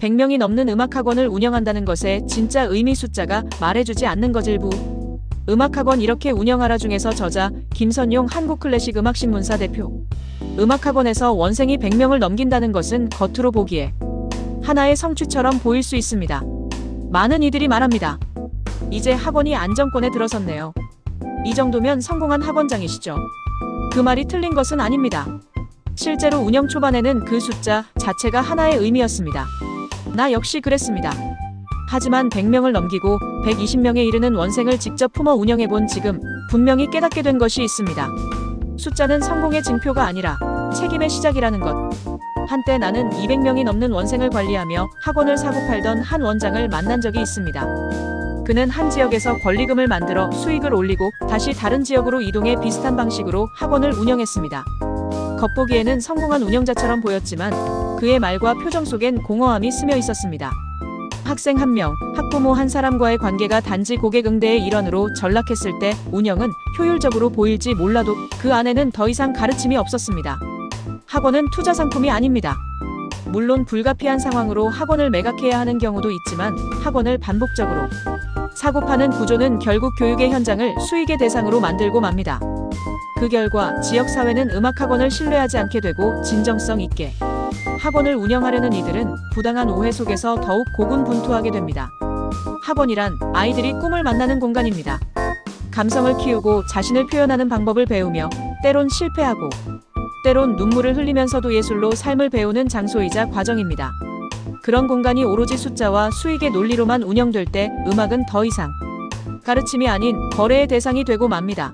100명이 넘는 음악학원을 운영한다는 것에 진짜 의미 숫자가 말해주지 않는 거질부. 음악학원 이렇게 운영하라 중에서 저자 김선용 한국클래식 음악신문사 대표. 음악학원에서 원생이 100명을 넘긴다는 것은 겉으로 보기에 하나의 성취처럼 보일 수 있습니다. 많은 이들이 말합니다. 이제 학원이 안정권에 들어섰네요. 이 정도면 성공한 학원장이시죠. 그 말이 틀린 것은 아닙니다. 실제로 운영 초반에는 그 숫자 자체가 하나의 의미였습니다. 나 역시 그랬습니다. 하지만 100명을 넘기고 120명에 이르는 원생을 직접 품어 운영해 본 지금 분명히 깨닫게 된 것이 있습니다. 숫자는 성공의 증표가 아니라 책임의 시작이라는 것. 한때 나는 200명이 넘는 원생을 관리하며 학원을 사고 팔던 한 원장을 만난 적이 있습니다. 그는 한 지역에서 권리금을 만들어 수익을 올리고 다시 다른 지역으로 이동해 비슷한 방식으로 학원을 운영했습니다. 겉보기에는 성공한 운영자처럼 보였지만 그의 말과 표정 속엔 공허함이 스며 있었습니다. 학생 한 명, 학부모 한 사람과의 관계가 단지 고객 응대의 일원으로 전락했을 때 운영은 효율적으로 보일지 몰라도 그 안에는 더 이상 가르침이 없었습니다. 학원은 투자 상품이 아닙니다. 물론 불가피한 상황으로 학원을 매각해야 하는 경우도 있지만 학원을 반복적으로 사고 파는 구조는 결국 교육의 현장을 수익의 대상으로 만들고 맙니다. 그 결과 지역 사회는 음악 학원을 신뢰하지 않게 되고 진정성 있게 학원을 운영하려는 이들은 부당한 오해 속에서 더욱 고군분투하게 됩니다. 학원이란 아이들이 꿈을 만나는 공간입니다. 감성을 키우고 자신을 표현하는 방법을 배우며 때론 실패하고 때론 눈물을 흘리면서도 예술로 삶을 배우는 장소이자 과정입니다. 그런 공간이 오로지 숫자와 수익의 논리로만 운영될 때 음악은 더 이상 가르침이 아닌 거래의 대상이 되고 맙니다.